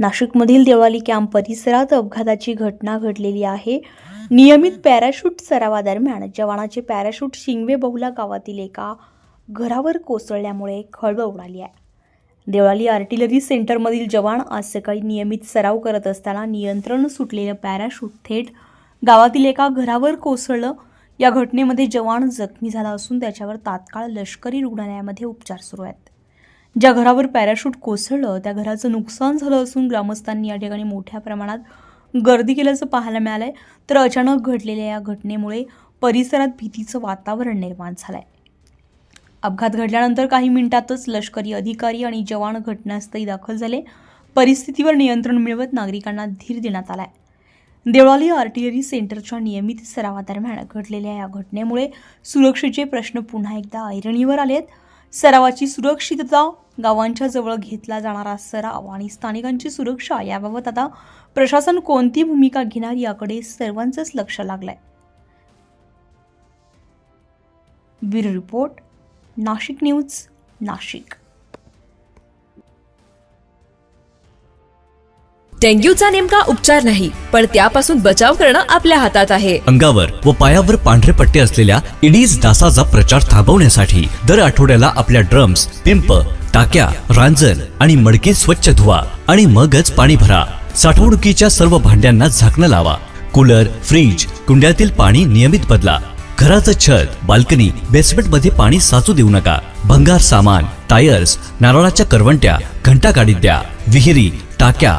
नाशिकमधील देवाली कॅम्प परिसरात अपघाताची घटना घडलेली आहे. नियमित पॅराशूट सरावादरम्यान जवानाचे पॅराशूट शिंगवे बहुला गावातील एका घरावर कोसळल्यामुळे खळबळ उडाली आहे. देवाली आर्टिलरी सेंटरमधील जवान आज सकाळी नियमित सराव करत असताना नियंत्रण सुटलेलं पॅराशूट थेट गावातील एका घरावर कोसळलं. या घटनेमध्ये जवान जखमी झाला असून त्याच्यावर तात्काळ लष्करी रुग्णालयामध्ये उपचार सुरू आहेत. ज्या घरावर पॅराशूट कोसळलं त्या घराचं नुकसान झालं असून ग्रामस्थांनी या ठिकाणी मोठ्या प्रमाणात गर्दी केल्याचं पाहायला मिळालं आहे तर अचानक घडलेल्या या घटनेमुळे परिसरात भीतीचं वातावरण निर्माण झालं आहे अपघात घडल्यानंतर काही मिनिटातच लष्करी अधिकारी आणि जवान घटनास्थळी दाखल झाले. परिस्थितीवर नियंत्रण मिळवत नागरिकांना धीर देण्यात आला आहे देवळाली आर्टिलरी सेंटरच्या नियमित सरावादरम्यान घडलेल्या या घटनेमुळे सुरक्षेचे प्रश्न पुन्हा एकदा ऐरणीवर आले आहेत सरावाची सुरक्षितता गावांच्या जवळ घेतला जाणारा सराव आणि स्थानिकांची सुरक्षा याबाबत आता प्रशासन कोणती भूमिका घेणार याकडे सर्वांचंच लक्ष लागलंय. Bureau report Nashik news Nashik. डेंग्यूचा नेमका उपचार नाही पण त्यापासून बचाव करणं आपल्या हातात आहे. अंगावर व पायावर पांढरे पट्टे असलेल्या इडीज डासाचा प्रचार थांबवण्यासाठी दर आठवड्याला आपल्या ड्रम्स पिंप टाक्या रांजण आणि मडके स्वच्छ धुवा आणि मगच पाणी भरा. साठवणुकीच्या सर्व भांड्यांना झाकणं लावा. कूलर फ्रीज कुंड्यातील पाणी नियमित बदला. घराचं छत बाल्कनी बेसमेंटमध्ये पाणी साचू देऊ नका. भंगार सामान टायर्स नारळाच्या करवंट्या घंटा काढीत द्या. विहिरी टाक्या